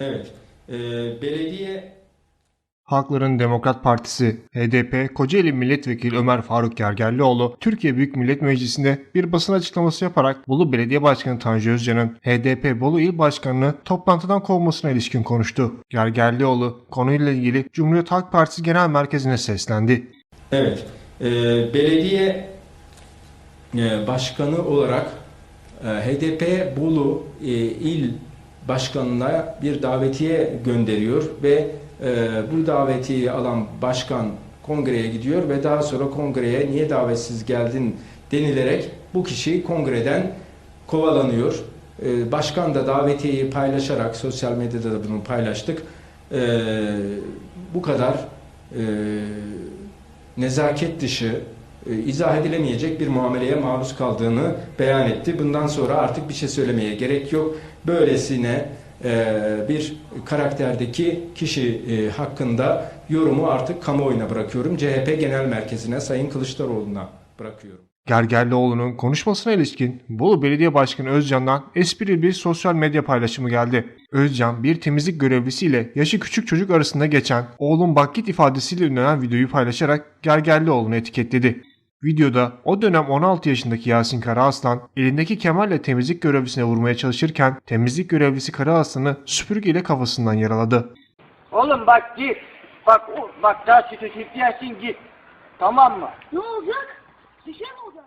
Evet. Ee, belediye Halkların Demokrat Partisi HDP Kocaeli Milletvekili Ömer Faruk Gergerlioğlu Türkiye Büyük Millet Meclisi'nde bir basın açıklaması yaparak Bolu Belediye Başkanı Tanju Özcan'ın HDP Bolu İl Başkanı'nı toplantıdan kovmasına ilişkin konuştu. Gergerlioğlu konuyla ilgili Cumhuriyet Halk Partisi Genel Merkezi'ne seslendi. Evet. Ee, belediye e, başkanı olarak e, HDP Bolu e, il başkanına bir davetiye gönderiyor ve e, bu davetiyi alan başkan kongreye gidiyor ve daha sonra kongreye niye davetsiz geldin denilerek bu kişi kongreden kovalanıyor. E, başkan da davetiyeyi paylaşarak sosyal medyada da bunu paylaştık. E, bu kadar e, nezaket dışı, izah edilemeyecek bir muameleye maruz kaldığını beyan etti. Bundan sonra artık bir şey söylemeye gerek yok. Böylesine e, bir karakterdeki kişi e, hakkında yorumu artık kamuoyuna bırakıyorum. CHP Genel Merkezi'ne, Sayın Kılıçdaroğlu'na bırakıyorum. Gergerlioğlu'nun konuşmasına ilişkin Bolu Belediye Başkanı Özcan'dan esprili bir sosyal medya paylaşımı geldi. Özcan bir temizlik görevlisiyle yaşı küçük çocuk arasında geçen oğlum bak git ifadesiyle ünlenen videoyu paylaşarak Gergerlioğlu'nu etiketledi. Videoda o dönem 16 yaşındaki Yasin Karaaslan elindeki kemerle temizlik görevlisine vurmaya çalışırken temizlik görevlisi Karaaslan'ı süpürgeyle kafasından yaraladı. Oğlum bak git. Bak bak daha sütü çiftlersin git. Tamam mı? Ne olacak? Bir şey mi olacak?